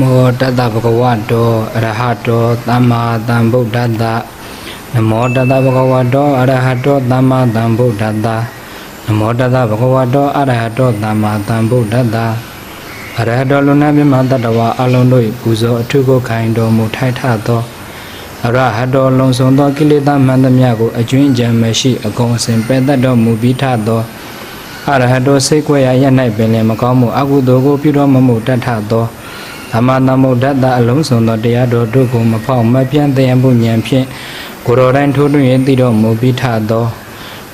မောတတဗုဒ္ဓဝါတောအရဟတောသမ္မာသမ္ဗုဒ္ဓတ္တနမောတတဗုဒ္ဓဝါတောအရဟတောသမ္မာသမ္ဗုဒ္ဓတ္တနမောတတဗုဒ္ဓဝါတောအရဟတောသမ္မာသမ္ဗုဒ္ဓတ္တအရဟတောလူနာမြမတတ္တဝါအလုံးတို့၏ပူဇော်အထုကိုခိုင်တော်မူထိုက်ထသောအရဟတောလုံဆောင်သောကိလေသာမှန်သမျှကိုအကျွင်းကြံမရှိအကုန်အစင်ပယ်တတ်တော်မူပြီးထသောအရဟတောစိတ်ွယ်ရရ၌ပင်လည်းမကောင်းမှုအကုသိုလ်ကိုပြုတော်မမူတတ်ထသော သမ္မာသမ္ဗုဒ္ဓတ္တအလုံးစုံသောတရားတော်တို့ကိုမဖောက်မပြန့်တရားမှုဉာဏ်ဖြင့်ကိုယ်တော်တိုင်ထိုးထွင်း၍သိတော်မူပြီးထသော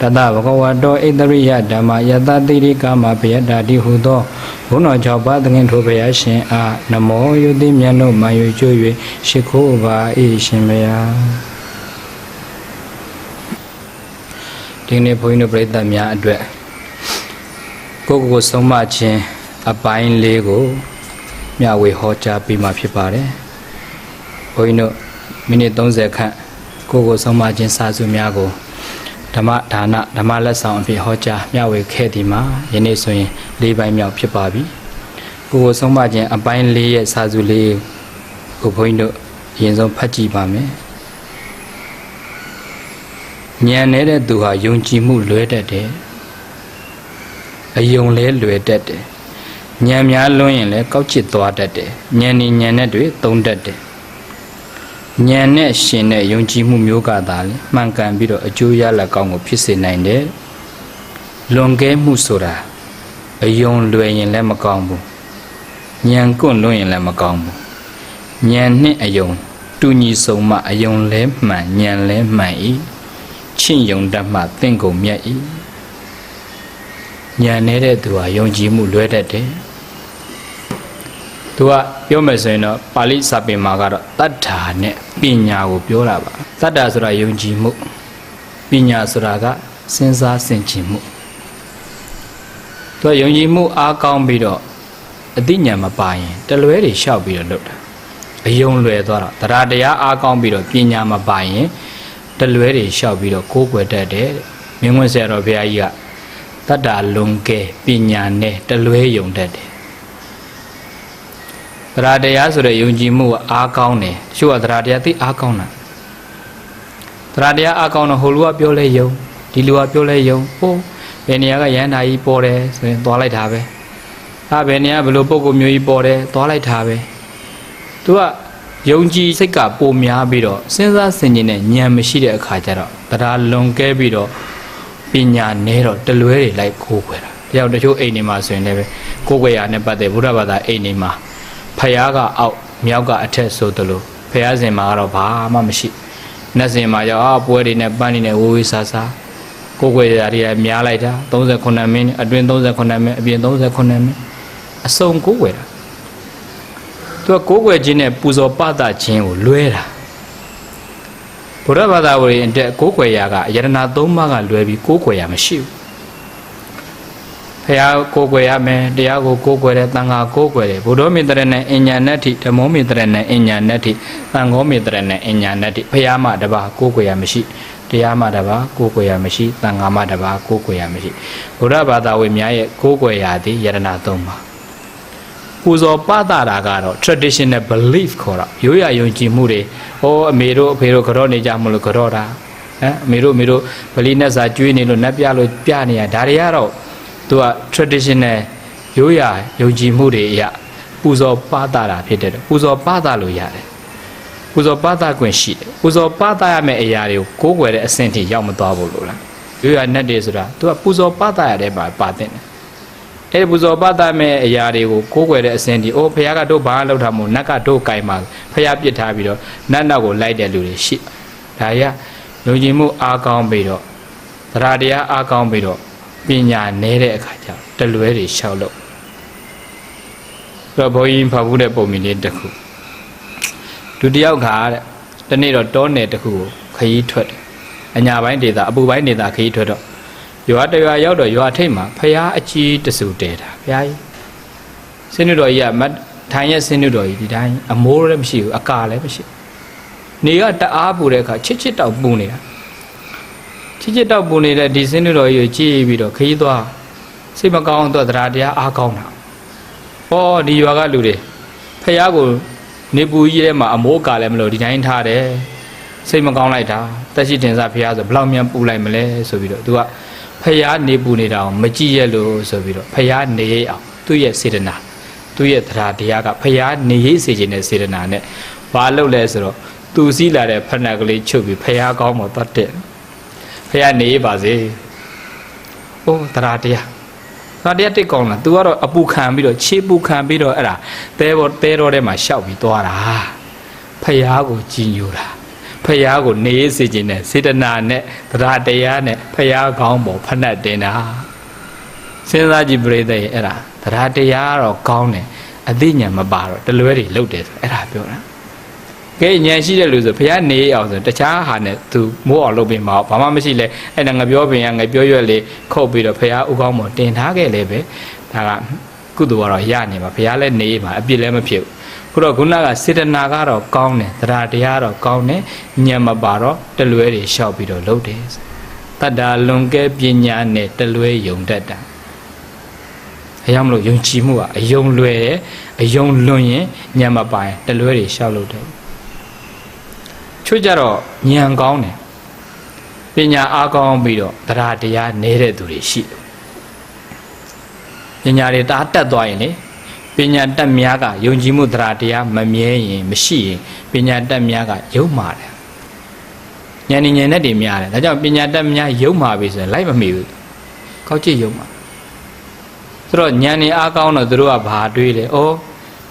တတဗကဝတောဣတရိယဓမ္မယတတိရိကာမဘယတာတိဟုသောဘုန်းတော်၆ပါးသခင်ထိုဘုရားရှင်အားနမောယုတိမြတ်လို့မှန်ယူကျွ၍ရှိခိုးပါ၏ရှင်ဘုရားဒီနေ့ဘုန်းကြီးတို့ပြိဿများအတွက်ကိုယ့်ကိုယ်ကိုဆုံးမခြင်းအပိုင်းလေးကို မျှဝေဟောကြားပေးမှာဖြစ်ပါတယ်။ဘုန်းကြီးတို့မိနစ်30ခန့်ကိုယ်ကိုဆုံးမခြင်းစာစုများကိုဓမ္မဒါနဓမ္မလက်ဆောင်အဖြစ်ဟောကြားမျှဝေခဲ့ဒီမှာယနေ့ဆိုရင်၄ပိုင်းမြောက်ဖြစ်ပါပြီ။ကိုယ်ကိုဆုံးမခြင်းအပိုင်း၄ရဲ့စာစုလေးကိုဘုန်းကြီးတို့အရင်ဆုံးဖတ်ကြည့်ပါမယ်။ဉာဏ်နေတဲ့သူဟာယုံကြည်မှုလွဲတတ်တယ်။အယုံလဲလွယ်တတ်တယ်။ ဉာဏ်များလွန်းရင်လည်းကောက်ချစ်သွားတတ်တယ်ဉာဏ်နဲ့ဉာဏ်နဲ့တွေသုံးတတ်တယ်ဉာဏ်နဲ့ရှင်တဲ့ယုံကြည်မှုမျိုးကသာလေမှန်ကန်ပြီးတော့အကျိုးရလဒ်ကောင်းကိုဖြစ်စေနိုင်တယ်လွန်ကဲမှုဆိုတာအယုံလွယ်ရင်လည်းမကောင်းဘူးဉာဏ်ကွန့်လွန်းရင်လည်းမကောင်းဘူးဉာဏ်နဲ့အယုံတူညီဆုံးမှအယုံလဲမှန်ဉာဏ်လဲမှန်ဤချင့်ယုံတတ်မှသင်ကုန်မြတ်ဤဉာဏ်နေတဲ့သူဟာယုံကြည်မှုလွဲတတ်တယ် သူကပြောမယ်ဆိုရင်တော့ပါဠိစာပေမှာကတော့တတ္ထာနဲ့ပညာကိုပြောတာပါတတ္ထာဆိုတာယုံကြည်မှုပညာဆိုတာကစဉ်းစားဆင်ခြင်မှုသူကယုံကြည်မှုအားကောင်းပြီးတော့အသိဉာဏ်မပါရင်တလွဲတွေလျှောက်ပြီးတော့လုပ်တာအယုံလွယ်သွားတော့တရားတရားအားကောင်းပြီးတော့ပညာမပါရင်တလွဲတွေလျှောက်ပြီးတော့ကိုးကွယ်တတ်တယ်တဲ့မင်းဝင်ဆရာတော်ဘုရားကြီးကတတ္တာလွန်ကဲပညာနဲ့တလွဲယုံတတ်တယ် တရားတရားဆိုတဲ့ယုံကြည်မှုကအားကောင်းတယ်တချို့ကတရားတရားသိအားကောင်းတာတရားတရားအားကောင်းတော့ဟိုလူကပြောလဲယုံဒီလူကပြောလဲယုံဟိုဘယ်နေရာကရဟန္တာကြီးပေါ်တယ်ဆိုရင်သွားလိုက်တာပဲအာဘယ်နေရာဘယ်လိုပုံကုမျိုးကြီးပေါ်တယ်သွားလိုက်တာပဲသူကယုံကြည်စိတ်ကပိုများပြီးတော့စဉ်းစားဆင်ခြင်တဲ့ဉာဏ်မရှိတဲ့အခါကျတော့တရားလွန်ကဲပြီးတော့ပညာနဲ့တော့တလွဲတွေလိုက်ကိုးခွဲတာတယောက်တချို့အိမ်နေမှာဆိုရင်လည်းပဲကိုးခွဲရနဲ့ပတ်သက်ဗုဒ္ဓဘာသာအိမ်နေမှာ ဖယားကအောက်မြောက်ကအထက်ဆိုသလိုဖယားစင်မှာကတော့ဘာမှမရှိနတ်စင်မှာရောက်အာပွဲတွေနဲ့ပန်းတွေနဲ့ဝေးဝေးဆာဆာကိုးခွဲရတွေကများလိုက်တာ38မိနစ်အတွင်း38မိနစ်အပြင်38မိနစ်အစုံကိုးခွဲတာသူကကိုးခွဲခြင်းနဲ့ပူဇော်ပသခြင်းကိုလွဲတာဘုရားဘာသာဝင်အတွက်ကိုးကွယ်ရာကယရနာ၃ပါးကလွဲပြီးကိုးကွယ်ရာမရှိဘူး ဖះကိုးကွယ်ရမယ်တရားကိုကိုးကွယ်တယ်တန်ခါကိုးကွယ်တယ်ဘုဒ္ဓမေတ္တရနဲ့အညာဏတ္ထိဓမ္မောမေတ္တရနဲ့အညာဏတ္ထိသံဃောမေတ္တရနဲ့အညာဏတ္ထိဖះမှတပါးကိုးကွယ်ရမရှိတရားမှတပါးကိုးကွယ်ရမရှိတန်ခါမှတပါးကိုးကွယ်ရမရှိဘုရားဘာသာဝင်များရဲ့ကိုးကွယ်ရာသည်ယရနာ၃ပါးပူဇော်ပသတာကတော့ traditional belief ခေါ်တာရိုးရာယုံကြည်မှုတွေဟောအမေတို့အဖေတို့ကြော့နေကြမလို့ကြော့တာဟမ်အမေတို့အမေတို့ဗလီနဲ့စာကျွေးနေလို့နတ်ပြလို့ပြနေရဒါတွေကတော့ သူက traditional ရိုးရာယုံကြည်မှုတွေအရာပူဇော်ပသတာဖြစ်တဲ့ပူဇော်ပသလို့ရတယ်ပူဇော်ပသခွင့်ရှိတယ်ပူဇော်ပသရမယ့်အရာတွေကိုကိုးကွယ်တဲ့အဆင့်ထိရောက်မသွားဘူးလို့လားရိုးရာနတ်တွေဆိုတာသူကပူဇော်ပသရတဲ့ပါပါတဲ့အဲ့ဒီပူဇော်ပသမဲ့အရာတွေကိုကိုးကွယ်တဲ့အစဉ်ဒီအိုးဖခင်ကတို့ဘာလောက်ထားမို့နတ်ကတို့ကင်ပါဖခင်ပြစ်ထားပြီးတော့နတ်နောက်ကိုလိုက်တဲ့လူတွေရှိဒါရယုံကြည်မှုအားကောင်းပြီးတော့သရတရားအားကောင်းပြီးတော့ ပညာနဲတဲ့အခါကျတော့တလွဲတွေရှောက်လို့တော့ဘုန်းကြီးဖတ်ဘူးတဲ့ပုံမြင်လေးတစ်ခုဒုတိယခါတဲ့ဒီနေ့တော့တောနယ်တစ်ခုကိုခရီးထွက်တယ်အညာပိုင်းဒေသအပူပိုင်းဒေသခရီးထွက်တော့ရွာတရွာရောက်တော့ရွာထိပ်မှာဖះအကြီးတစုတဲတာဘုရားကြီးစင်းနုတော်ကြီးကမတ်ထိုင်ရဲ့စင်းနုတော်ကြီးဒီတိုင်းအမိုးလည်းမရှိဘူးအကာလည်းမရှိနေကတအားပူတဲ့အခါချစ်ချစ်တောက်ပူနေတာ ချစ်ချစ်တောက်ပူနေတဲ့ဒီစင်းနုတော်ကြီးကိုကြည့်ပြီးတော့ခရီးသွားစိတ်မကောင်းတော့တရားတရားအားကောင်းတာဩဒီရွာကလူတွေဖဖះကိုနေပူကြီးထဲမှာအမိုးအကာလည်းမလို့ဒီတိုင်းထားတယ်စိတ်မကောင်းလိုက်တာတက်ရှိတင်စားဖះဆိုဘယ်လောက်မြန်ပူလိုက်မလဲဆိုပြီးတော့ तू ကဖះနေပူနေတာကိုမကြည့်ရလို့ဆိုပြီးတော့ဖះနေရအောင်သူ့ရဲ့စေတနာသူ့ရဲ့တရားတရားကဖះနေရစေခြင်းနဲ့စေတနာနဲ့ဘာလုပ်လဲဆိုတော့သူစည်းလာတဲ့ဖက်နှက်ကလေးချုပ်ပြီးဖះကောင်းပေါ်တတ်တဲ့ ဖះနေရပါစေ။အိုးတရားတရားဒါတရားတစ်ကောင်းလား तू ကတော့အပူခံပြီးတော့ခြေပူခံပြီးတော့အဲ့ဒါတဲဘောတဲတော်ထဲမှာရှောက်ပြီးသွားတာဖះကိုကြည်ညိုတာဖះကိုနေစေခြင်းနဲ့စေတနာနဲ့တရားတရားနဲ့ဖះကောင်းပေါ်ဖက်နှက်တင်တာစဉ်းစားကြည့်ပြိတ္တရဲ့အဲ့ဒါတရားတရားကတော့ကောင်းတယ်အသိဉာဏ်မပါတော့တလွဲတွေလုတ်တယ်ဆိုအဲ့ဒါပြောတာ ကဲဉာဏ်ရှိတဲ့လူဆိုဖះနေအောင်ဆိုတခြားဟာနဲ့ तू မိုးအောင်လုပ်ပြီးမအောင်ဘာမှမရှိလဲအဲ့ဒါငါပြောပင်ရငါပြောရွက်လေးခုတ်ပြီးတော့ဖះဥကောင်းပေါ်တင်ထားခဲ့လေပဲဒါကကုသိုလ်ကတော့ရနေမှာဖះလည်းနေမှာအပြစ်လည်းမဖြစ်ဘူးခုတော့ခုနကစေတနာကတော့ကောင်းတယ်တရားတရားတော့ကောင်းတယ်ဉာဏ်မပါတော့တလွဲတွေရှောက်ပြီးတော့လုပ်တယ်တတ္တာလွန်ကဲပညာနဲ့တလွဲယုံတတ်တာအဲကြောင့်မလို့ယုံကြည်မှုကအယုံလွယ်တယ်အယုံလွန်ရင်ဉာဏ်မပါရင်တလွဲတွေရှောက်လို့တယ် ချွတ်ကြတော့ဉာဏ်ကောင်းတယ်ပညာအားကောင်းပြီးတော့တရားတရားနေတဲ့သူတွေရှိတယ်ပညာတွေတားတက်သွားရင်လေပညာတက်များကယုံကြည်မှုတရားတရားမမြဲရင်မရှိရင်ပညာတက်များကယုံမာတယ်ဉာဏ်ဉာဏ်နဲ့တည်းများတယ်ဒါကြောင့်ပညာတက်များယုံမာပြီဆိုရင်လိုက်မမီဘူးကောက်ကြည့်ယုံမာဆိုတော့ဉာဏ်နေအားကောင်းတော့သူတို့ကဘာတွေးလဲဩ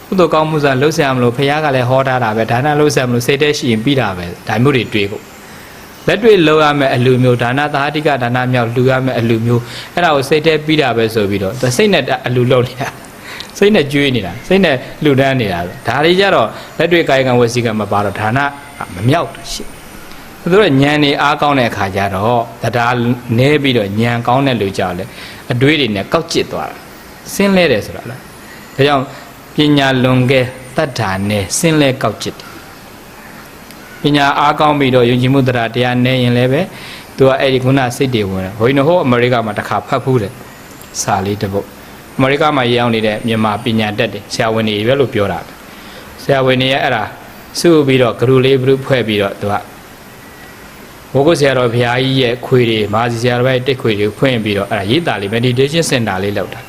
ကုသိုလ်ကောင်းမှုစားလှုပ်ရှားမလို့ဖခင်ကလည်းဟောထားတာပဲဒါနလှုပ်ရှားမလို့စိတ်တည်းရှိရင်ပြီးတာပဲဒါမျိုးတွေတွေးဖို့လက်တွေ့လှုပ်ရမယ်အလူမျိုးဒါနသာတိကဒါနမြောက်လှူရမယ်အလူမျိုးအဲ့ဒါကိုစိတ်တည်းပြီးတာပဲဆိုပြီးတော့စိတ်နဲ့အလူလှုပ်နေတာစိတ်နဲ့ကြွေးနေတာစိတ်နဲ့လှူဒန်းနေတာဒါတွေကြတော့လက်တွေ့ကာယကံဝစီကံမပါတော့ဒါနမမြောက်တာရှိသူတို့ညံနေအားကောင်းတဲ့အခါကျတော့တရားနဲပြီးတော့ညံကောင်းတဲ့လူကြောက်လေအတွေးတွေနဲ့ကောက်ကျစ်သွားတာဆင်းလဲတယ်ဆိုတာလားဒါကြောင့် ပညာလွန်ကဲတတ္ထာနဲ့ဆင်းလဲကောက်ကျစ်တယ်ပညာအားကောင်းပြီးတော့ယုံကြည်မှုတရားတရားနဲ့ရင်လည်းပဲသူကအဲ့ဒီခုနစိတ်တွေဝင်တယ်ဘိုင်းနဟိုအမေရိကမှာတစ်ခါဖတ်ဖူးတယ်စာလေးတစ်ပုဒ်အမေရိကမှာရောက်နေတဲ့မြန်မာပညာတတ်တယ်ဆရာဝန်တွေပဲလို့ပြောတာပဲဆရာဝန်တွေရဲ့အဲ့ဒါစုပြီးတော့ဂရုလေးဘုဖွဲ့ပြီးတော့သူကဘိုးကုဆရာတော်ဘုရားကြီးရဲ့ခွေတွေမာစီဆရာတော်ရဲ့တိတ်ခွေတွေဖွင့်ပြီးတော့အဲ့ဒါရေးတာလေး meditation center လေးလောက်တာ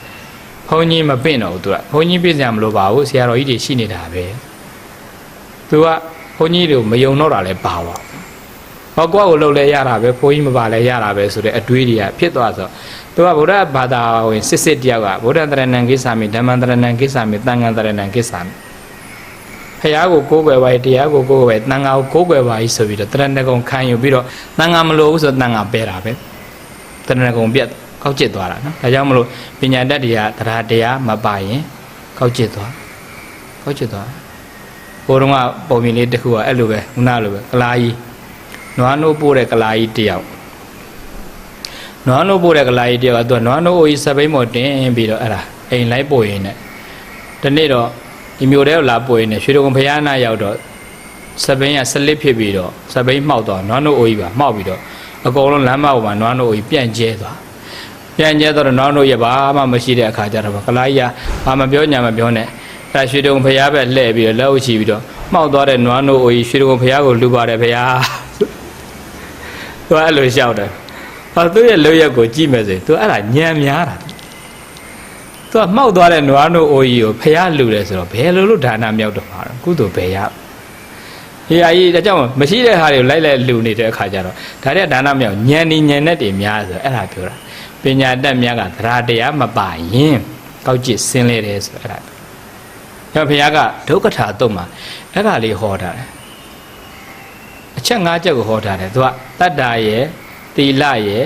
ဘုန်းကြီးမပင့်တော့ဘူးသူကဘုန်းကြီးပြည့်စရာမလိုပါဘူးဆရာတော်ကြီးတွေရှိနေတာပဲသူကဘုန်းကြီးတွေကိုမယုံတော့တာလည်းပါပါဟောကိုယ့်ကိုလှုပ်လဲရတာပဲဘုန်းကြီးမပါလဲရတာပဲဆိုတဲ့အတွေးတွေကဖြစ်သွားဆိုသူကဗုဒ္ဓဘာသာဝင်စစ်စစ်တယောက်ကဗုဒ္ဓတရဏံကိစ္ဆာမိဓမ္မံတရဏံကိစ္ဆာမိသံဃံတရဏံကိစ္ဆာမိဖះကိုကိုးကွယ်ပါတရားကိုကိုးကွယ်တန်ဃာကိုကိုးကွယ်ပါဆိုပြီးတော့တရဏဂုံခံယူပြီးတော့တန်ဃာမလို့ဘူးဆိုတန်ဃာပဲတာပဲတရဏဂုံပြတ် ကောက်ကျစ်သွားတာနော်ဒါကြောင့်မလို့ပညာတတ်တရားတရားတရားမပါရင်ကောက်ကျစ်သွားကောက်ကျစ်သွားဘိုးတော်ကပုံမြင်လေးတစ်ခုကအဲ့လိုပဲခုနလိုပဲကလာကြီးနွားနိုးပို့တဲ့ကလာကြီးတယောက်နွားနိုးပို့တဲ့ကလာကြီးတယောက်ကသူကနွားနိုးအိုကြီးစပိန်မော်တင်ပြီးတော့အဲ့ဒါအိမ်လိုက်ပို့ရင်းနဲ့ဒီနေ့တော့ဒီမျိုးတဲ့လာပို့ရင်းနဲ့ရွှေတုံဖယားနာရောက်တော့စပိန်ကစလစ်ဖြစ်ပြီးတော့စပိန်မှောက်တော့နွားနိုးအိုကြီးပါမှောက်ပြီးတော့အကုန်လုံးလမ်းမပေါ်မှာနွားနိုးအိုကြီးပြန့်ကျဲသွား ပြန်ကျဲတော့နောက်တော့ရဘာမှမရှိတဲ့အခါကျတော့ကလာကြီးကဘာမပြောညာမပြောနဲ့အဲရွှေတုံဖရားပဲလှည့်ပြီးတော့လက်အုပ်ချီပြီးတော့မှောက်သွားတဲ့နွားနို့အိုကြီးရွှေတုံဖရားကိုလူပါတယ်ဖရားသူအဲ့လိုလျှောက်တယ်ဟာသူ့ရဲ့လောက်ရက်ကိုကြည့်မယ်ဆိုသူအဲ့ဒါညံများတာသူကမှောက်သွားတဲ့နွားနို့အိုကြီးကိုဖရားလူတယ်ဆိုတော့ဘယ်လိုလို့ဒါနမြောက်တော့မှာတော့ကုသိုလ်ဘယ်ရဟေးအကြီးဒါကြောင့်မရှိတဲ့ဟာတွေကိုလိုက်လိုက်လူနေတဲ့အခါကျတော့ဒါတဲ့ဒါနမြောက်ညံနေညံနဲ့တည်းများဆိုအဲ့ဒါပြောတာ ပညာတတ်များကသရတရားမပါရင်ကောက်ကျစ်ဆင်းလဲတယ်ဆိုအဲ့ဒါ။ဒါဘုရားကဒုက္ခထာတုတ်မှာအဲ့ဒါလေးဟောတာတယ်။အချက်၅ချက်ကိုဟောတာတယ်။သူကတတ္တာရဲ့သီလရဲ့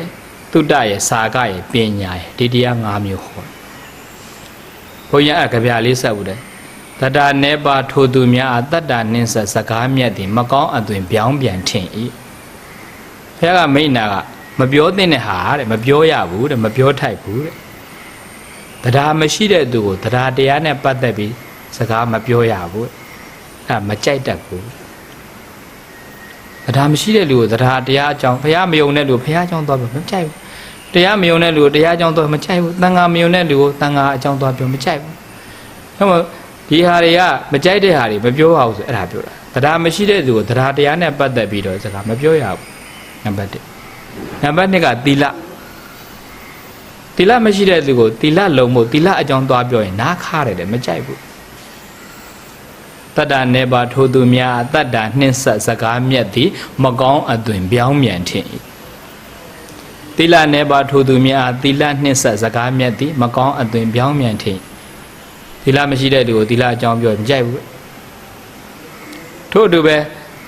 တုတ္တရဲ့စာကရဲ့ပညာရဲ့ဒီတရား၅မျိုးဟောတယ်။ဘုရားအကဗျာလေးဆက်ဦးတယ်။တတ္တာနေပါထိုသူများအတတ္တာနှင်းဆက်စကားမြတ်သည်မကောင်းအသွင်ပြောင်းပြန်ထင်၏။ဘုရားကမိန့်တာက မပြောသင့်တဲ့ဟာတဲ့မပြောရဘူးတဲ့မပြောထိုက်ဘူးတဲ့တရားမရှိတဲ့သူကိုတရားတရားနဲ့ပတ်သက်ပြီးစကားမပြောရဘူးအဲမကြိုက်တတ်ဘူးတရားမရှိတဲ့လူကိုတရားတရားအကြောင်းဘုရားမယုံတဲ့လူကိုဘုရားအကြောင်းသွားပြောမကြိုက်ဘူးတရားမယုံတဲ့လူကိုတရားအကြောင်းသွားမကြိုက်ဘူးတန်ဃာမယုံတဲ့လူကိုတန်ဃာအကြောင်းသွားပြောမကြိုက်ဘူးအဲမှာဒီဟာတွေကမကြိုက်တဲ့ဟာတွေမပြောရဘူးဆိုအဲ့ဒါပြောတာတရားမရှိတဲ့သူကိုတရားတရားနဲ့ပတ်သက်ပြီးတော့စကားမပြောရဘူးနံပါတ်1 နံပါတ်2ကသီလသီလမရှိတဲ့သူကိုသီလလုံဖို့သီလအကြောင်းသွားပြောရင်နားခါတယ်တယ်မကြိုက်ဘူးတတ္တနေပါထိုသူများတတ္တနှင်းဆက်စကားမြတ်သည်မကောင်းအသွင်ပြောင်းမြန်ထင်၏သီလနေပါထိုသူများသီလနှင်းဆက်စကားမြတ်သည်မကောင်းအသွင်ပြောင်းမြန်ထင်သီလမရှိတဲ့သူကိုသီလအကြောင်းပြောရင်မကြိုက်ဘူးထို့အတူပဲ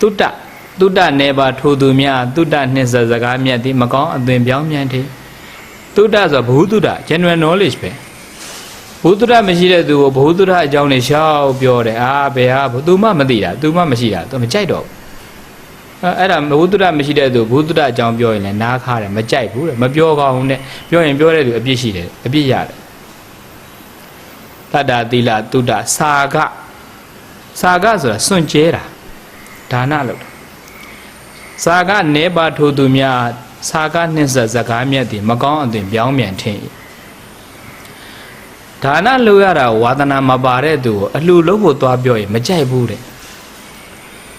တုတ္တ တုတ္တနေပါထိုသူများတုတ္တနှင်းဆက်စကားမြတ်သည်မကောင်းအသွင်ပြောင်းမြန်ထင်တုတ္တဆိုဘုသူတ္တ general knowledge ပဲဘုသူတ္တမရှိတဲ့သူကိုဘုသူတ္တအကြောင်းနဲ့ရှောက်ပြောတယ်အာဘယ်ဟာသူမှမသိတာသူမှမရှိတာသူမကြိုက်တော့ဘူးအဲအဲ့ဒါဘုသူတ္တမရှိတဲ့သူဘုသူတ္တအကြောင်းပြောရင်လည်းနားခါတယ်မကြိုက်ဘူးတဲ့မပြောကောင်းဘူးတဲ့ပြောရင်ပြောတဲ့သူအပြစ်ရှိတယ်အပြစ်ရတယ်တတ္တာသီလတုတ္တစာကစာကဆိုတာစွန့်ကြဲတာဒါနလို့ စာကနေပါထိုသူများစာကနှင်းဆက်စကားမြတ်သည်မကောင်းအသွင်ပြောင်းပြန်ထင်၏ဒါနလို့ရတာဝါသနာမပါတဲ့သူကိုအလှလုံးဖို့သွားပြောရင်မကြိုက်ဘူးတဲ့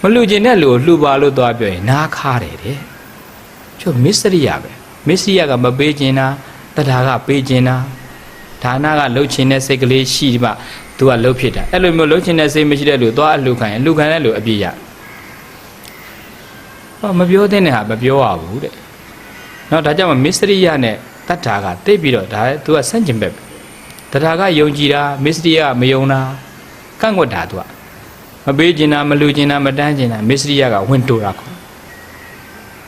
မလှကျင်တဲ့လူကိုလှပါလို့သွားပြောရင်နားခါတယ်တဲ့ကျုပ်မစ္စရိယပဲမစ္စရိယကမပေးခြင်းတာတရားကပေးခြင်းတာဒါနကလှုပ်ခြင်းတဲ့စိတ်ကလေးရှိမှသူကလှုပ်ဖြစ်တာအဲ့လိုမျိုးလှုပ်ခြင်းတဲ့စိတ်မရှိတဲ့လူသွားအလှခံရင်အလှခံတဲ့လူအပြည့်ရ ဟောမပြောတဲ့နဲ့ဟာမပြောရဘူးတဲ့နော်ဒါကြောင့်မစ္စရိယနဲ့တတ္ထာကတိတ်ပြီးတော့ဒါသူကဆန့်ကျင်ဘက်ပဲတရားကယုံကြည်တာမစ္စရိယကမယုံတာကန့်ကွက်တာသူကမပေးကျင်တာမလူကျင်တာမတန်းကျင်တာမစ္စရိယကဝင်တိုးတာခေါ်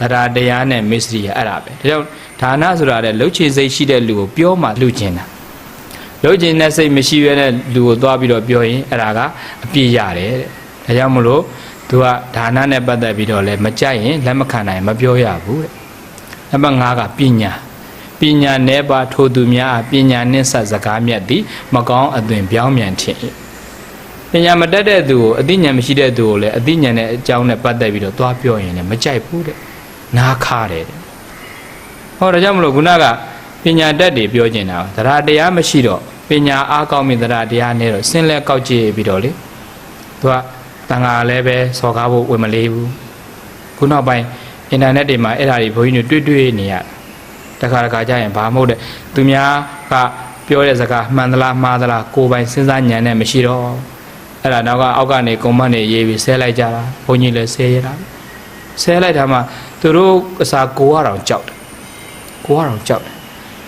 တရားတရားနဲ့မစ္စရိယအဲ့ဒါပဲဒါကြောင့်ဒါနဆိုတာတဲ့လှုပ်ချေစိတ်ရှိတဲ့လူကိုပြောမှလူကျင်တာလှုပ်ချင်တဲ့စိတ်မရှိရတဲ့လူကိုသွားပြီးတော့ပြောရင်အဲ့ဒါကအပြည့်ရတယ်တဲ့ဒါကြောင့်မလို့ သူကဒါနနဲ့ပတ်သက်ပြီးတော့လည်းမကြိုက်ရင်လက်မခံနိုင်မပြောရဘူးတဲ့နံပါတ်5ကပညာပညာနဲ့ပါထိုသူများပညာနှင့်ဆက်စကားမြတ်သည်မကောင်းအသွင်ပြောင်းမြန်ထင်၏ပညာမတတ်တဲ့သူကိုအသိဉာဏ်မရှိတဲ့သူကိုလည်းအသိဉာဏ်နဲ့အကြောင်းနဲ့ပတ်သက်ပြီးတော့သွားပြောရင်လည်းမကြိုက်ဘူးတဲ့နားခါတယ်တဲ့ဟောဒါကြောင့်မလို့ခုနကပညာတတ်တွေပြောကျင်တာသရတရားမရှိတော့ပညာအားကောင်းပြီသရတရားနဲ့တော့ဆင်းလဲကောက်ကြည့်ပြီးတော့လေသူက တန်ခါလည်းပဲစော်ကားဖို့ဝင်မလေးဘူးခုနောက်ပိုင်းအင်တာနက်တွေမှာအဲ့ဒါတွေဘုန်းကြီးတွေတွေ့တွေ့နေရတခါတခါကြရင်ဘာမဟုတ်တဲ့သူများကပြောတဲ့စကားမှန်သလားမှားသလားကိုယ်ပိုင်စဉ်းစားဉာဏ်နဲ့မရှိတော့အဲ့ဒါနောက်ကအောက်ကနေကွန်မန့်တွေရေးပြီးဆဲလိုက်ကြတာဘုန်းကြီးလည်းဆဲရတာဆဲလိုက်တာမှသူတို့အစာကိုရအောင်ကြောက်တယ်ကိုရအောင်ကြောက်တယ်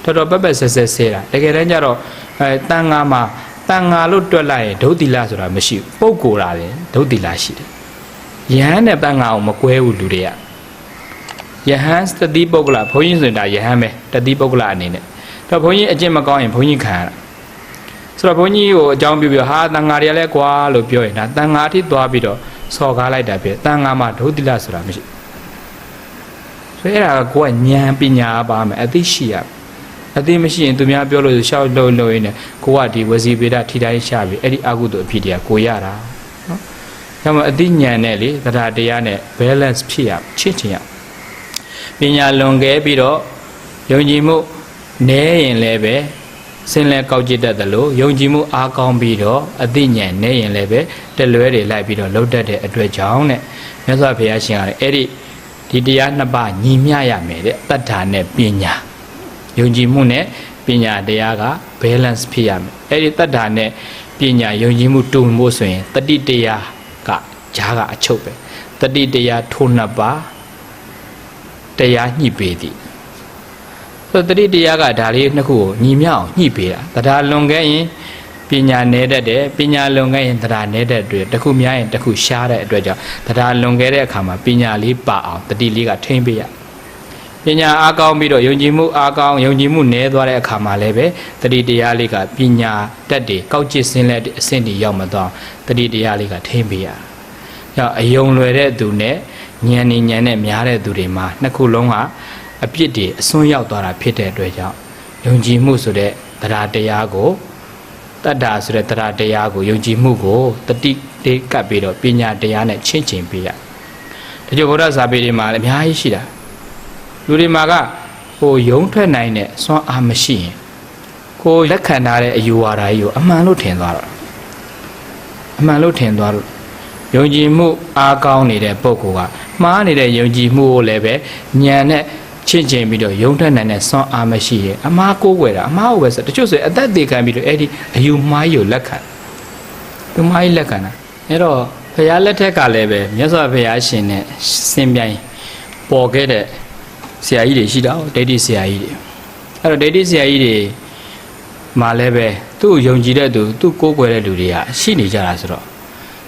တော်တော်ပက်ပက်ဆဲဆဲဆဲတာတကယ်တမ်းကျတော့အဲတန်ငါမှာ တန်ငါလို့တွက်လိုက်ရင်ဒုတိလဆိုတာမရှိဘူးပုပ်ကိုလာတယ်ဒုတိလရှိတယ်ယဟန်နဲ့တန်ငါအောင်မကွဲဘူးလူတွေကယဟန်တတိပုဂ္ဂလဘုန်းကြီးဆိုတာယဟန်ပဲတတိပုဂ္ဂလအနေနဲ့တော့ဘုန်းကြီးအကျင့်မကောင်းရင်ဘုန်းကြီးခံရတာဆိုတော့ဘုန်းကြီးကိုအကြောင်းပြပြဟာတန်ငါတွေကလည်းကွာလို့ပြောရင်ဒါတန်ငါအထိသွားပြီးတော့စော်ကားလိုက်တာပဲတန်ငါမှာဒုတိလဆိုတာမရှိဆိုအဲ့ဒါကကိုကဉာဏ်ပညာပါမယ်အသိရှိရ အသိမရှိရင်သူများပြောလို့ရှောက်လို့လို့ရင်းနဲ့ကိုကဒီဝစီပေဒထိတိုင်းရှာပြီးအဲ့ဒီအကုသိုလ်အဖြစ်တရားကိုရတာနော်။ဒါမှအသိဉာဏ်နဲ့လေတရားတရားနဲ့ balance ဖြစ်ရချစ်ချင်ရပညာလွန်ကဲပြီးတော့ယုံကြည်မှုနည်းရင်လည်းပဲစင်လဲကောက်ကြည့်တတ်တယ်လို့ယုံကြည်မှုအားကောင်းပြီးတော့အသိဉာဏ်နည်းရင်လည်းပဲတလွဲတွေလိုက်ပြီးတော့လှုပ်တတ်တဲ့အတွက်ကြောင့်တဲ့မြတ်စွာဘုရားရှင်ကလည်းအဲ့ဒီဒီတရားနှစ်ပါးညီမျှရမယ်တဲ့တတ္ထာနဲ့ပညာ ယုံကြည်မှုနဲ့ပညာတရားက balance ဖြစ်ရမယ်အဲ့ဒီတတ္ထာနဲ့ပညာယုံကြည်မှုတူမှုဆိုရင်တတိတရားကဈာကအချုပ်ပဲတတိတရားထိုးနှစ်ပါးတရားညှိပေသည်ဆိုတတိတရားကဒါလေးနှစ်ခုကိုညီမျှအောင်ညှိပေးတာတရားလွန်ခဲ့ရင်ပညာနဲ့တတ်တယ်ပညာလွန်ခဲ့ရင်တရားနဲ့တတ်တယ်တစ်ခုများရင်တစ်ခုရှားတဲ့အတွက်ကြောင့်တရားလွန်ခဲ့တဲ့အခါမှာပညာလေးပါအောင်တတိလေးကထိမ့်ပေးရ ပညာအားကောင်းပြီးတော့ယုံကြည်မှုအားကောင်းယုံကြည်မှုနည်းသွားတဲ့အခါမှာလည်းပဲတတိတရားလေးကပညာတတ်တယ်ကောက်ကျစ်စင်းလက်အဆင့်တွေရောက်မသွားတတိတရားလေးကထိမ့်ပေးရ။ကြောင့်အယုံလွယ်တဲ့သူနဲ့ဉာဏ်နဲ့ဉာဏ်နဲ့များတဲ့သူတွေမှာနှစ်ခုလုံးကအပြစ်တွေအစွန်းရောက်သွားတာဖြစ်တဲ့အတွက်ကြောင့်ယုံကြည်မှုဆိုတဲ့တရားတရားကိုတတ္တာဆိုတဲ့တရားတရားကိုယုံကြည်မှုကိုတတိတေကပ်ပြီးတော့ပညာတရားနဲ့ချင့်ချင်ပေးရ။ဒါကြောင့်ဗုဒ္ဓစာပေတွေမှာလည်းအများကြီးရှိတာ လူတွေမှာကဟိုယုံထွက်နိုင်တဲ့စွမ်းအားမရှိရင်ကိုလက်ခံထားတဲ့အယူဝါဒကြီးကိုအမှန်လို့ထင်သွားတာအမှန်လို့ထင်သွားလို့ယုံကြည်မှုအားကောင်းနေတဲ့ပုဂ္ဂိုလ်ကမှားနေတဲ့ယုံကြည်မှုကိုလည်းပဲဉာဏ်နဲ့ချင့်ချိန်ပြီးတော့ယုံထက်နိုင်တဲ့စွမ်းအားမရှိရဲ့အမှားကိုးကွယ်တာအမှားကိုပဲဆိုတချို့ဆိုရင်အသက်သေးခံပြီးတော့အဲ့ဒီအယူမှားကြီးကိုလက်ခံသူမှားကြီးလက်ခံတာအဲ့တော့ဘုရားလက်ထက်ကလည်းပဲမြတ်စွာဘုရားရှင်နဲ့စင်ပြိုင်ပေါ်ခဲ့တဲ့ ဆရာကြီးတွေရှိတော့ဒိဋ္ဌိဆရာကြီးတွေအဲ့တော့ဒိဋ္ဌိဆရာကြီးတွေမှာလည်းပဲသူ့ကိုယုံကြည်တဲ့သူသူ့ကိုးကွယ်တဲ့လူတွေကရှိနေကြတာဆိုတော့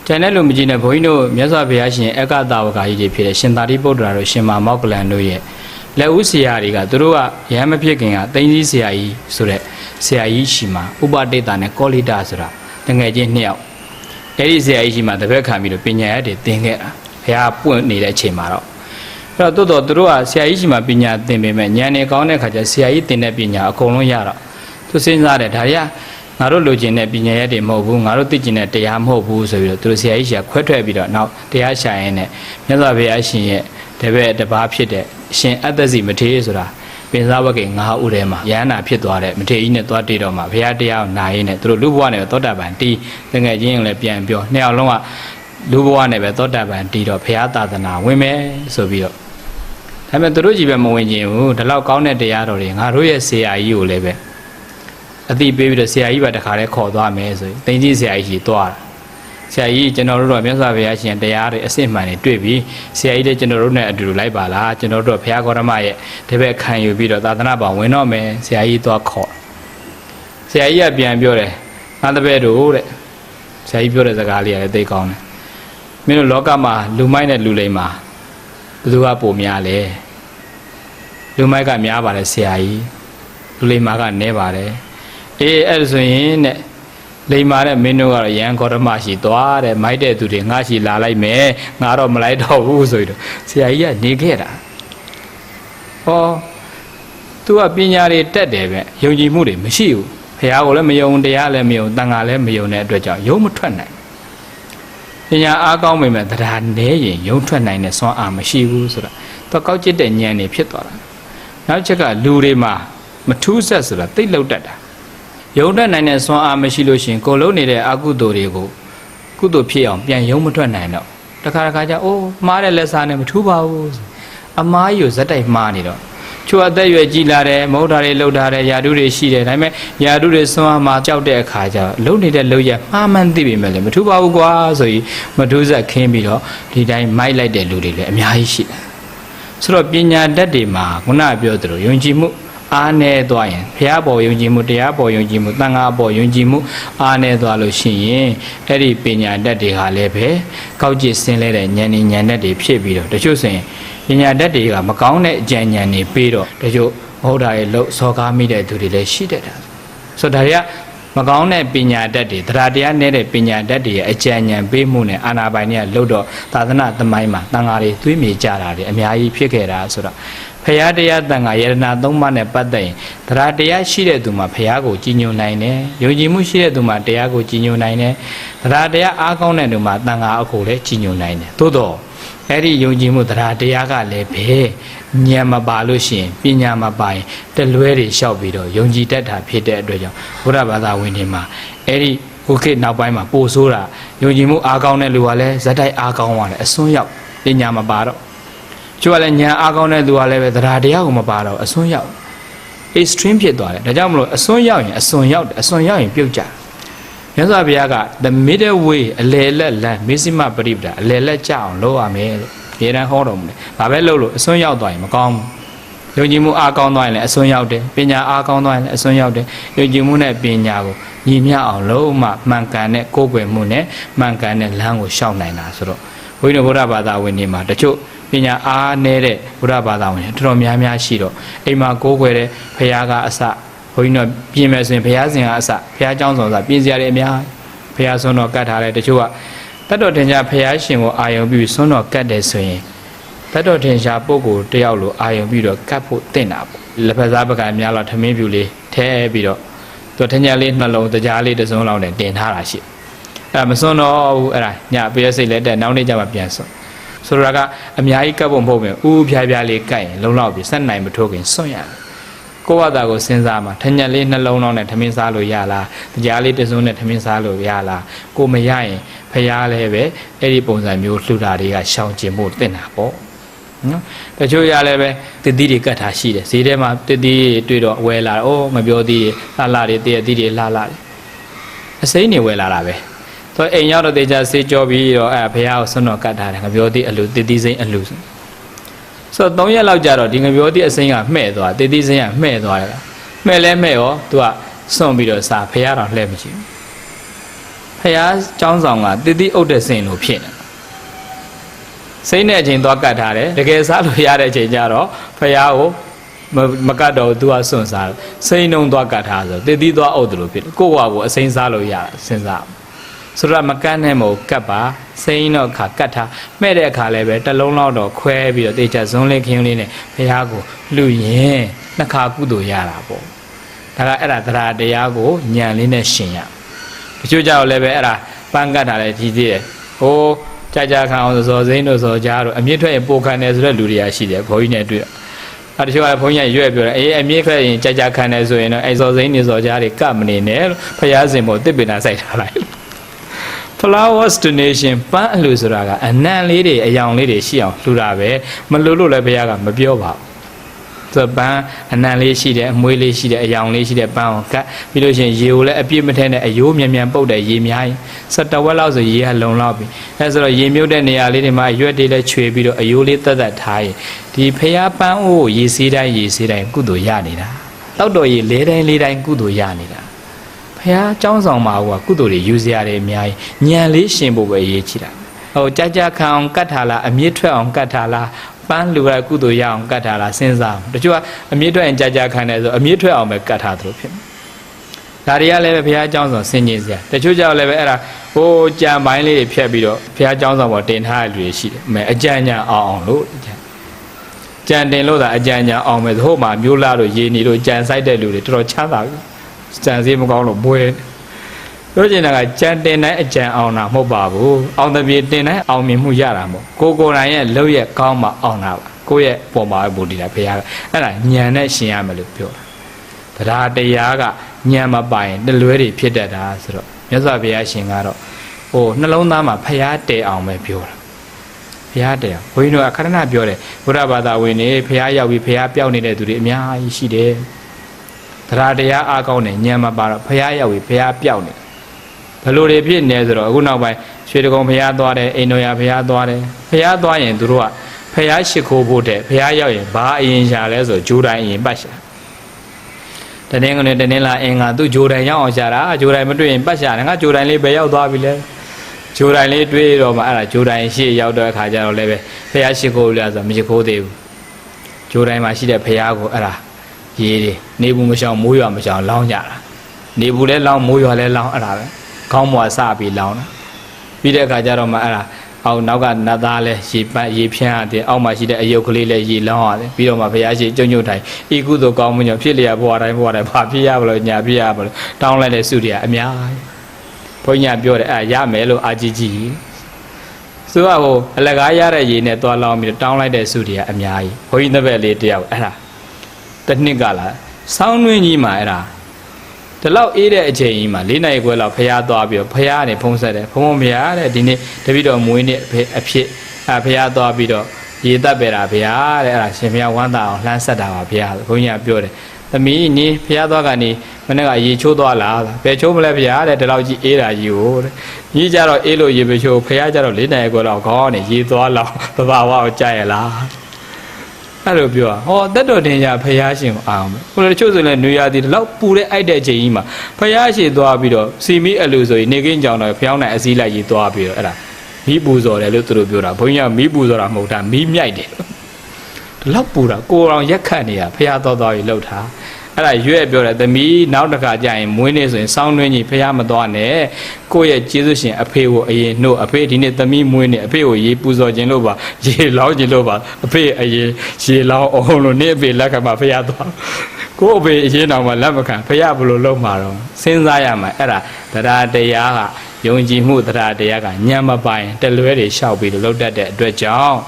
တန်တဲ့လူမကြည့်နဲ့ဘုန်းကြီးတို့မြတ်စွာဘုရားရှင်အက္ခတာဝကကြီးတွေဖြစ်တဲ့ရှင်သာရိပုတ္တရာတို့ရှင်မာမောက္ကလန်တို့ရဲ့လက်ဦးဆရာတွေကသူတို့ကရဟန်းမဖြစ်ခင်ကတိန်ကြီးဆရာကြီးဆိုတဲ့ဆရာကြီးရှိမှာဥပတိတာနဲ့ကောလိတာဆိုတာတငယ်ချင်းနှစ်ယောက်အဲ့ဒီဆရာကြီးရှိမှာတပည့်ခံပြီးတော့ပညာရည်တွေသင်ခဲ့တာဘုရားပွင့်နေတဲ့အချိန်မှာတော့ အဲ့တော့တိုးတော့သူတို့ကဆရာကြီးရှိမှာပညာသင်ပေမဲ့ဉာဏ်နဲ့ကောင်းတဲ့ခါကျဆရာကြီးသင်တဲ့ပညာအကုန်လုံးရတော့သူစဉ်းစားတယ်ဒါတွေကငါတို့လိုချင်တဲ့ပညာရက်တွေမဟုတ်ဘူးငါတို့သိကျင်တဲ့တရားမဟုတ်ဘူးဆိုပြီးတော့သူတို့ဆရာကြီးရှာခွဲထွက်ပြီးတော့နောက်တရားရှာရင်နဲ့မြတ်စွာဘုရားရှင်ရဲ့တပည့်တစ်ပါးဖြစ်တဲ့အရှင်အတ္တစီမထေရဆိုတာပင်စားဝကေငါးဦးထဲမှာယန္နာဖြစ်သွားတဲ့မထေရကြီးနဲ့သွားတည်တော့မှဘုရားတရားကိုနာရင်းနဲ့သူတို့လူဘဝနဲ့သောတာပန်တီးတငယ်ချင်းရင်လည်းပြန်ပြောနှစ်ယောက်လုံးကလူဘဝနဲ့ပဲသောတာပန်တီးတော့ဘုရားသာသနာဝင်မယ်ဆိုပြီးတော့ ဒါပေမဲ့သူတို့ကြီးပဲမဝင်ခြင်းဘူးဒီလောက်ကောင်းတဲ့တရားတော်တွေငါတို့ရဲ့ဆရာကြီးကိုလည်းပဲအတိပေးပြီးတော့ဆရာကြီးပါတခါတည်းခေါ်သွားမယ်ဆိုရင်တင်ကြီးဆရာကြီးကြီးသွားတာဆရာကြီးကျွန်တော်တို့တော့မြတ်စွာဘုရားရှင်တရားတွေအစစ်မှန်တွေတွေ့ပြီးဆရာကြီးလည်းကျွန်တော်တို့နဲ့အတူတူလိုက်ပါလားကျွန်တော်တို့တော့ဘုရားဂေါရမရဲ့တပည့်ခံယူပြီးတော့သာသနာ့ဘောင်ဝင်တော့မယ်ဆရာကြီးသွားခေါ်ဆရာကြီးကပြန်ပြောတယ်ငါတပည့်တို့တဲ့ဆရာကြီးပြောတဲ့စကားလေးကလည်းသိကောင်းတယ်မင်းတို့လောကမှာလူမိုက်နဲ့လူလိမ်မှာ ဘယ်သူကပိုများလဲလူမိုက်ကများပါတယ်ဆရာကြီးလူလိမ်မာကနည်းပါတယ်အေးအဲ့ဒါဆိုရင်တဲ့လိမ္မာတဲ့မင်းတို့ကတော့ရန်ကောရမရှိသွားတဲ့မိုက်တဲ့သူတွေငါရှိလာလိုက်မယ်ငါတော့မလိုက်တော့ဘူးဆိုပြီးတော့ဆရာကြီးကနေခဲ့တာဟော तू ကပညာတွေတက်တယ်ပဲယုံကြည်မှုတွေမရှိဘူးဖះကိုလည်းမယုံတရားလည်းမယုံတန်ခါလည်းမယုံတဲ့အတွက်ကြောင့်ယုံမထွက်နိုင် ပညာအားကောင်းပေမဲ့တရားနဲရင်ယုံထွက်နိုင်တဲ့စွမ်းအားမရှိဘူးဆိုတာသူကောက်ကျစ်တဲ့ဉာဏ်တွေဖြစ်သွားတာနောက်ချက်ကလူတွေမှာမထူးဆက်ဆိုတာသိလောက်တတ်တာယုံတတ်နိုင်တဲ့စွမ်းအားမရှိလို့ရှရင်ကိုလုံးနေတဲ့အကုသိုလ်တွေကိုကုသိုလ်ဖြစ်အောင်ပြန်ယုံမထွက်နိုင်တော့တခါတခါကျအိုးမှားတဲ့လက်စားနဲ့မထူးပါဘူးအမားယူဇက်တိုက်မှားနေတော့ ချို့အသက်ရွယ်ကြီးလာတယ်မဟုတ်တာတွေလှုပ်ထားတယ်ယာတုတွေရှိတယ်ဒါပေမဲ့ယာတုတွေစွမ်းအားမှာကြောက်တဲ့အခါကျလုံနေတဲ့လုံရမှားမှန်းသိပေမဲ့လည်းမထူးပါဘူးကွာဆိုပြီးမထူးဆက်ခင်းပြီးတော့ဒီတိုင်းမိုက်လိုက်တဲ့လူတွေလည်းအများကြီးရှိတယ်ဆိုတော့ပညာတတ်တွေမှာခုနကပြောသလိုယုံကြည်မှုအားနေသွားရင်ဘုရားပေါ်ယုံကြည်မှုတရားပေါ်ယုံကြည်မှုတန်ခါပေါ်ယုံကြည်မှုအားနေသွားလို့ရှိရင်အဲ့ဒီပညာတတ်တွေကလည်းပဲကောက်ကျစ်ဆင်းလဲတဲ့ဉာဏ်ဉာဏ်တတ်တွေဖြစ်ပြီးတော့တချို့ဆိုရင် ပညာတတ်တွေကမကောင်းတဲ့အကြံဉာဏ်တွေပြီးတော့တချို့မဟုတ်တာရဲ့လို့စော်ကားမိတဲ့သူတွေလည်းရှိတတ်တာဆိုတော့ဒါတွေကမကောင်းတဲ့ပညာတတ်တွေတရားတရားနဲ့တဲ့ပညာတတ်တွေရဲ့အကြံဉာဏ်ပေးမှုနဲ့အာနာပိုင်တွေကလှုပ်တော့သာသနာသမိုင်းမှာတန်ဃာတွေသွေးမြေကြတာတွေအများကြီးဖြစ်ခဲ့တာဆိုတော့ဖရာတရားတန်ခါယရနာသုံးပါးနဲ့ပတ်သက်ရင်တရားတရားရှိတဲ့သူမှာဖရာကိုကြည်ညိုနိုင်တယ်ယုံကြည်မှုရှိတဲ့သူမှာတရားကိုကြည်ညိုနိုင်တယ်တရားတရားအားကောင်းတဲ့သူမှာတန်ခါအကိုလည်းကြည်ညိုနိုင်တယ်သို့တော့ အဲ့ဒီယုံကြည်မှုတရားတရားကလည်းပဲဉာဏ်မပါလို့ရှိရင်ပညာမပါရင်တလွဲတွေလျှောက်ပြီးတော့ယုံကြည်တတ်တာဖြစ်တဲ့အတွက်ကြောင့်ဘုရားဘာသာဝင်တွေမှာအဲ့ဒီခုခေတ်နောက်ပိုင်းမှာပို့ဆိုးတာယုံကြည်မှုအားကောင်းတဲ့လူကလည်းဇက်တိုက်အားကောင်းသွားတယ်အစွန်းရောက်ပညာမပါတော့ကျိုးကလည်းညာအားကောင်းတဲ့သူကလည်းပဲတရားတရားကိုမပါတော့အစွန်းရောက် extreme ဖြစ်သွားတယ်ဒါကြောင့်မလို့အစွန်းရောက်ရင်အစွန်းရောက်တယ်အစွန်းရောက်ရင်ပြုတ်ကြ မြတ်စွာဘုရားက the middle way အလယ်လက်လမ်းမေစိမပရိပဒါအလယ်လက်ကြအောင်လုပ်ရမယ်လို့ပြေတန်းဟောတော်မူတယ်။ဘာပဲလုပ်လို့အစွန်းရောက်သွားရင်မကောင်းဘူး။ယုံကြည်မှုအားကောင်းသွားရင်လည်းအစွန်းရောက်တယ်။ပညာအားကောင်းသွားရင်လည်းအစွန်းရောက်တယ်။ယုံကြည်မှုနဲ့ပညာကိုညီမျှအောင်လုပ်မှမှန်ကန်တဲ့ကိုယ်ွယ်မှုနဲ့မှန်ကန်တဲ့လမ်းကိုရှောက်နိုင်တာဆိုတော့ဘုန်းကြီးတို့ဗုဒ္ဓဘာသာဝင်တွေမှာတချို့ပညာအားနည်းတဲ့ဘုရားဘာသာဝင်တွေတော်တော်များများရှိတော့အိမ်မှာကိုးကွယ်တဲ့ဘုရားကအစဘုုန်းကြီးတို့ပြင်မယ်ဆိုရင်ဘုရားရှင်ကအစဘုရားကျောင်းဆောင်စပြင်စရာတွေအများဘုရားဆွမ်းတော်ကတ်ထားတယ်တချို့ကတတ်တော်ထင်ရှားဘုရားရှင်ကိုအာယုံပြီးဆွမ်းတော်ကတ်တယ်ဆိုရင်တတ်တော်ထင်ရှားပုဂ္ဂိုလ်တယောက်လိုအာယုံပြီးတော့ကတ်ဖို့တင့်တာပေါ့လက်ဖက်စားပကံများလောက်ထမင်းပြူလေးထဲပြီးတော့သူထင်ရှားလေးနှလုံးတကြားလေးတစုံလောက်နဲ့တင်ထားတာရှိအဲမစွန်းတော့ဘူးအဲ့ဒါညပျက်စိတ်လက်တက်နောက်နေ့ကျမှပြန်စွန်းဆိုတော့ကအများကြီးကတ်ဖို့မဟုတ်ဘူးဥပြားပြားလေးကတ်ရင်လုံလောက်ပြီစက်နိုင်မထိုးခင်စွန့်ရတယ် ကိုယ့်ဘာသာကိုစဉ်းစားမှာထညက်လေးနှလုံးလုံးနဲ့ထမင်းစားလို့ရလားတရားလေးတစ်စုံနဲ့ထမင်းစားလို့ရလားကိုမရရင်ဖရားလည်းပဲအဲ့ဒီပုံစံမျိုးလှူတာတွေကရှောင်ကျင်ဖို့တင်တာပေါ့နော်တချို့ရလည်းပဲတတိတွေကတ်ထားရှိတယ်ဈေးထဲမှာတတိတွေ့တော့ဝယ်လာအိုးမပြောသေးလှလှတွေတည့်တည့်တွေလှလှတွေအစိမ့်နေဝယ်လာတာပဲဆိုအိမ်ရောက်တော့တေချာဆေးကြောပြီးတော့အဲဖရားကိုဆွတော်ကတ်ထားတယ်ငါပြောသေးအလူတတိစိမ့်အလူဆို တော့3ရက်လောက်ကြာတော့ဒီငပြောသေးအစိမ့်ကမှဲ့သွားတတိစိမ့်ကမှဲ့သွားတယ်မှဲ့လဲမှဲ့ရော तू ကစွန့်ပြီးတော့စာဖရားတော်လှည့်မရှိဘူးဖရားចောင်းဆောင်ကတတိဥဒ္ဒစင်လို့ဖြစ်နေစိမ့်တဲ့အချိန်သွားကတ်ထားတယ်တကယ်စားလို့ရတဲ့အချိန်ကျတော့ဖရားကိုမမကတ်တော့သူကစွန့်စားတယ်စိမ့်နှုံသွားကတ်ထားဆိုတတိသွားအုပ်တယ်လို့ဖြစ်တယ်ကိုယ့်ဘဝကိုအစိမ့်စားလို့ရတာစဉ်းစား ဆိုတော့မကတ်နဲ့မို့ကတ်ပါစိမ့်တော့ခါကတ်ထားမဲ့တဲ့အခါလည်းပဲတစ်လုံးလောက်တော့ခွဲပြီးတော့တေချာဇွန်းလေးခင်းလေးနဲ့ဖရားကိုလှူရင်နှစ်ခါကုသိုလ်ရတာပေါ့ဒါကအဲ့ဒါတရားတရားကိုညံလေးနဲ့ရှင်ရတချို့ကြောက်လည်းပဲအဲ့ဒါပန်းကတ်ထားလဲကြီးသေးတယ်ဟိုးကြာကြာခံအောင်စော်စိမ့်တို့စော်ကြားတို့အမြင့်ထွက်ရင်ပိုခံတယ်ဆိုတဲ့လူတွေကရှိတယ်ဘုန်းကြီးနဲ့တွေ့တော့အဲတချို့ကဘုန်းကြီးရွက်ပြောတယ်အေးအမြင့်ထွက်ရင်ကြာကြာခံတယ်ဆိုရင်တော့အဲစော်စိမ့်တွေစော်ကြားတွေကပ်မနေနဲ့လို့ဖျားစင်မို့တစ်ပင်နာစိုက်ထားလိုက် flowers donation ပန်းအလှဆိုတာကအနံ့လေးတွေအယောင်လေးတွေရှိအောင်လှူတာပဲမလှူလို့လည်းဘုရားကမပြောပါဘူးသူပန်းအနံ့လေးရှိတယ်အမွေးလေးရှိတယ်အယောင်လေးရှိတယ်ပန်းကိုကတ်ပြီးလို့ရှိရင်ရေကိုလည်းအပြည့်မထဲနဲ့အယိုးမြန်မြန်ပုတ်တယ်ရေများရင်စက်တဝက်လောက်ဆိုရေကလုံလောက်ပြီအဲဆိုတော့ရေမြုပ်တဲ့နေရာလေးတွေမှာအရွက်တွေလည်းခြွေပြီးတော့အယိုးလေးတက်တက်ထားရင်ဒီဖျားပန်းအိုးကိုရေစေးတိုင်းရေစေးတိုင်းကုသိုလ်ရနေတာတောက်တော်ရေလဲတိုင်းလဲတိုင်းကုသိုလ်ရနေတာ ဘုရားအကြောင်းဆောင်မှာကကုသိုလ်တွေယူစရာတွေအများကြီးဉာဏ်လေးရှင်ဖို့ပဲအရေးကြီးတာဟိုကြကြခံအောင်ကတ်ထားလားအမြင့်ထွက်အောင်ကတ်ထားလားပန်းလူရကုသိုလ်ရအောင်ကတ်ထားလားစဉ်းစားတချို့ကအမြင့်ထွက်ရင်ကြကြခံတယ်ဆိုအမြင့်ထွက်အောင်ပဲကတ်ထားသလိုဖြစ်ဒါတွေကလည်းပဲဘုရားအကြောင်းဆောင်ဆင်ခြင်စရာတချို့ကြောက်လည်းပဲအဲ့ဒါဟိုကြံပိုင်းလေးတွေဖြတ်ပြီးတော့ဘုရားအကြောင်းဆောင်ပေါ်တင်ထားတဲ့လူတွေရှိတယ်။အဲအကြံညာအောင်အောင်လို့ကြံတင်လို့သာအကြံညာအောင်မယ်ဆိုဟိုမှာမျိုးလာလို့ရေနေလို့ကြံဆိုင်တဲ့လူတွေတော်တော်ချမ်းသာပြီ။ ကြံစည်းမကောင်းလို့ဘွဲပြောချင်တာကကြံတင်တိုင်းအကြံအောင်တာမဟုတ်ပါဘူးအောင်တပြေတင်တိုင်းအောင်မြင်မှုရတာမဟုတ်ကိုကိုယ်တိုင်ရဲ့လှုပ်ရဲ့ကောင်းမှအောင်တာပါကိုယ့်ရဲ့ပုံမှာဘူတည်တာဖရားကအဲ့ဒါညံနဲ့ရှင်ရမယ်လို့ပြောတာတရားတရားကညံမပိုင်တလွဲတွေဖြစ်တတ်တာဆိုတော့မြတ်စွာဘုရားရှင်ကတော့ဟိုနှလုံးသားမှာဖရားတည်အောင်ပဲပြောတာဖရားတည်အောင်ဘုန်းကြီးတို့အခရဏပြောတယ်ဘုရားဘာသာဝင်နေဖရားရောက်ပြီးဖရားပြောင်းနေတဲ့သူတွေအများကြီးရှိတယ် တရားတရားအားကောင်းတယ်ညံမပါတော့ဖရားရောက်ပြီးဖရားပြောင်းနေဘယ်လိုတွေဖြစ်နေဆိုတော့အခုနောက်ပိုင်းရွှေတကုံဖရားသွားတယ်အိမ်တော်ရဖရားသွားတယ်ဖရားသွားရင်သူတို့ကဖရားရှိခိုးဖို့တဲ့ဖရားရောက်ရင်ဘာအရင်ရှာလဲဆိုဂျိုးတိုင်းအရင်ပတ်ရှာတနေ့ကနေတနေ့လာအင်္ဂါသူဂျိုးတိုင်းရောက်အောင်ရှာတာဂျိုးတိုင်းမတွေ့ရင်ပတ်ရှာတယ်ငါဂျိုးတိုင်းလေးပဲရောက်သွားပြီလဲဂျိုးတိုင်းလေးတွေ့တော့မှအဲ့ဒါဂျိုးတိုင်းရှေ့ရောက်တဲ့အခါကျတော့လည်းပဲဖရားရှိခိုးလို့ဆိုမရှိခိုးသေးဘူးဂျိုးတိုင်းမှာရှိတဲ့ဖရားကိုအဲ့ဒါ ရေးတယ်နေဘူးမရှောင်မိုးရွာမရှောင်လောင်းကြတာနေဘူးလဲလောင်းမိုးရွာလဲလောင်းအဲ့ဒါပဲခေါင်းမွာစပြီးလောင်းတာပြီးတဲ့အခါကျတော့မှအဲ့ဒါအောက်နောက်ကနတ်သားလဲရေပတ်ရေဖြန်းရတယ်အောက်မှာရှိတဲ့အယုတ်ကလေးလဲရေလောင်းရတယ်ပြီးတော့မှဘုရားရှိကြုံညွတ်တိုင်းဤကုသိုလ်ကောင်းမှုကြောင့်ဖြစ်လျက်ဘဝတိုင်းဘဝတိုင်းဘာဖြစ်ရမလို့ညာဖြစ်ရမလို့တောင်းလိုက်တဲ့စုတွေကအများကြီးဘုန်းကြီးပြောတယ်အဲ့ရမယ်လို့အာကြီးကြီးဆိုတော့ဟိုအလကားရတဲ့ရေနဲ့သွားလောင်းပြီးတောင်းလိုက်တဲ့စုတွေကအများကြီးဘုန်းကြီးတစ်ပည့်လေးတယောက်အဲ့ဒါ တစ်နှစ်ကလာဆောင်းတွင်းကြီးမှာအဲ့ဒါဒီလောက်အေးတဲ့အချိန်ကြီးမှာ၄နိုင်ခွဲလောက်ဖျားသွားပြီးတော့ဖျားကနေဖုံးဆက်တယ်ဖုံးဖုံးဖျားတဲ့ဒီနေ့တပိတော်မွေးနေ့အဖြစ်အဖျားသွားပြီးတော့ရေတက်ပေတာဗျာတဲ့အဲ့ဒါရှင်ဖျားဝမ်းသာအောင်လှမ်းဆက်တာပါဗျာဘုန်းကြီးကပြောတယ်သမီးနေဖျားသွားကနေမနေ့ကရေချိုးသွားလားဘယ်ချိုးမလဲဗျာတဲ့ဒီလောက်ကြီးအေးတာကြီးကိုတဲ့ကြီးကြတော့အေးလို့ရေမချိုးဖျားကြတော့၄နိုင်ခွဲလောက်ခေါင်းကနေရေသွားလောက်သဘာဝကိုကြားရလား အဲ့လိုပြောဟောတက်တော်တင်ကြဖះရှင်ကိုအောင်မယ်ဟိုတချို့ဆိုလည်းနွေရာသီဒီလောက်ပူတဲ့အိုက်တဲ့အချိန်ကြီးမှာဖះရှင်သွားပြီးတော့စီမီအလူဆိုရင်နေကင်းကြောင်တော့ဖျောင်းနိုင်အစည်းလိုက်ရေးသွားပြီးတော့အဲ့ဒါမီးပူဇော်တယ်လို့သူတို့ပြောတာဘုန်းကြီးကမီးပူဇော်တာမဟုတ်တာမီးမြိုက်တယ်ဒီလောက်ပူတာကိုအောင်ရက်ခတ်နေတာဖះတော်တော်ကြီးလှုပ်တာ အဲ့ဒါရွဲ့ပြောတယ်သမီးနောက်တစ်ခါကျရင်မွေးနေ့ဆိုရင်စောင်းနှင်းကြီးဖះမသွားနဲ့ကိုယ့်ရဲ့ကျေးဇူးရှင်အဖေကိုအရင်နှုတ်အဖေဒီနေ့သမီးမွေးနေ့အဖေကိုရေပူဇော်ခြင်းလို့ပါရေလောင်းခြင်းလို့ပါအဖေအရင်ရေလောင်းအောင်လို့နေ့အဖေလက်ကမှဖះသွားကိုယ့်အဖေအရင်တော်မှလက်မခံဖះဘလို့လုံးမှာတော့စဉ်းစားရမှာအဲ့ဒါတရားတရားကယုံကြည်မှုတရားတရားကညံမပိုင်တလွဲတွေလျှောက်ပြီးလှုပ်တတ်တဲ့အတွက်ကြောင့်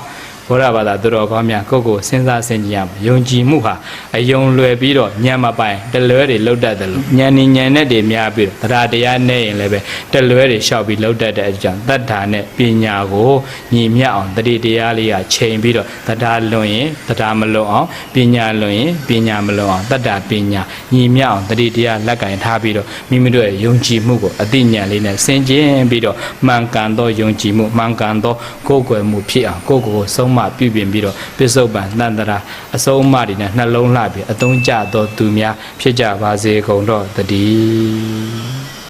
ဘဘုရားဘာသာသူတော်ကောင်းများကိုယ့်ကိုယ်စဉ်းစားဆင်ခြင်ရမှာယုံကြည်မှုဟာအယုံလွယ်ပြီးတော့ညံမပိုင်တလွဲတွေလှုပ်တတ်တယ်လို့ညံနေညံနဲ့တွေများပြီးတော့တရားတရားနဲ့ရင်လည်းပဲတလွဲတွေလျှောက်ပြီးလှုပ်တတ်တဲ့အကြောင်းတတ္ထာနဲ့ပညာကိုညီမြတ်အောင်တတိတရားလေးကချိန်ပြီးတော့တရားလွန်ရင်တရားမလွန်အောင်ပညာလွန်ရင်ပညာမလွန်အောင်တတ္တာပညာညီမြတ်အောင်တတိတရားလက်ကင်ထားပြီးတော့မိမိတို့ရဲ့ယုံကြည်မှုကိုအသိဉာဏ်လေးနဲ့ဆင်ခြင်ပြီးတော့မှန်ကန်သောယုံကြည်မှုမှန်ကန်သောကိုယ်ကွယ်မှုဖြစ်အောင်ကိုယ့်ကိုယ်ကိုဆုံးမပြုပြင်ပြီးတော့ပစ္စုပန်တန်တရာအဆုံးအမတွေနဲ့နှလုံးလှပြီးအသုံးကျသောသူများဖြစ်ကြပါစေကုန်တော့တည်း